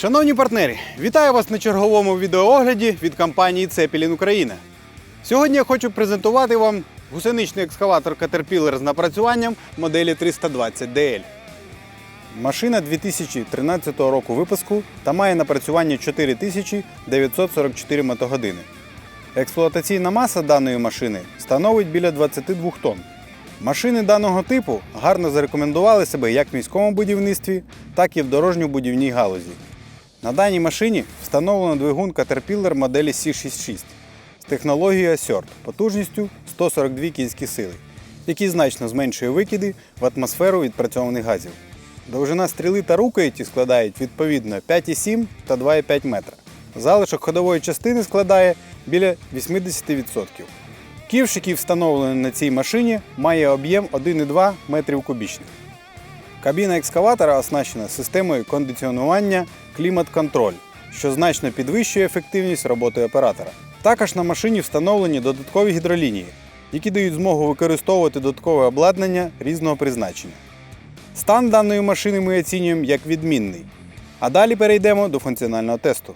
Шановні партнери, вітаю вас на черговому відеоогляді від компанії Цепелін Україна. Сьогодні я хочу презентувати вам гусеничний екскаватор Caterpillar з напрацюванням моделі 320 DL. Машина 2013 року випуску та має напрацювання 4944 мотогодини. Експлуатаційна маса даної машини становить біля 22 тонн. Машини даного типу гарно зарекомендували себе як в міському будівництві, так і в дорожньо-будівній галузі. На даній машині встановлено двигун Caterpillar моделі C66 з технологією Assert потужністю 142 кінські сили, який значно зменшує викиди в атмосферу відпрацьованих газів. Довжина стріли та рукояті складають відповідно 5,7 та 2,5 метра. Залишок ходової частини складає біля 80%. Ківш, який встановлений на цій машині, має об'єм 1,2 метрів кубічних. Кабіна екскаватора оснащена системою кондиціонування клімат-контроль, що значно підвищує ефективність роботи оператора. Також на машині встановлені додаткові гідролінії, які дають змогу використовувати додаткове обладнання різного призначення. Стан даної машини ми оцінюємо як відмінний. А далі перейдемо до функціонального тесту.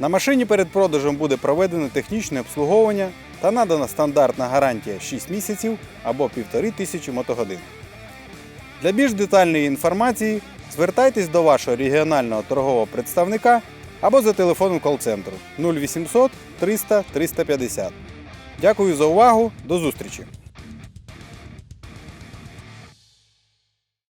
На машині перед продажем буде проведено технічне обслуговування та надана стандартна гарантія 6 місяців або 1500 мотогодин. Для більш детальної інформації звертайтесь до вашого регіонального торгового представника або за телефоном кол-центру 0800 300 350. Дякую за увагу, до зустрічі!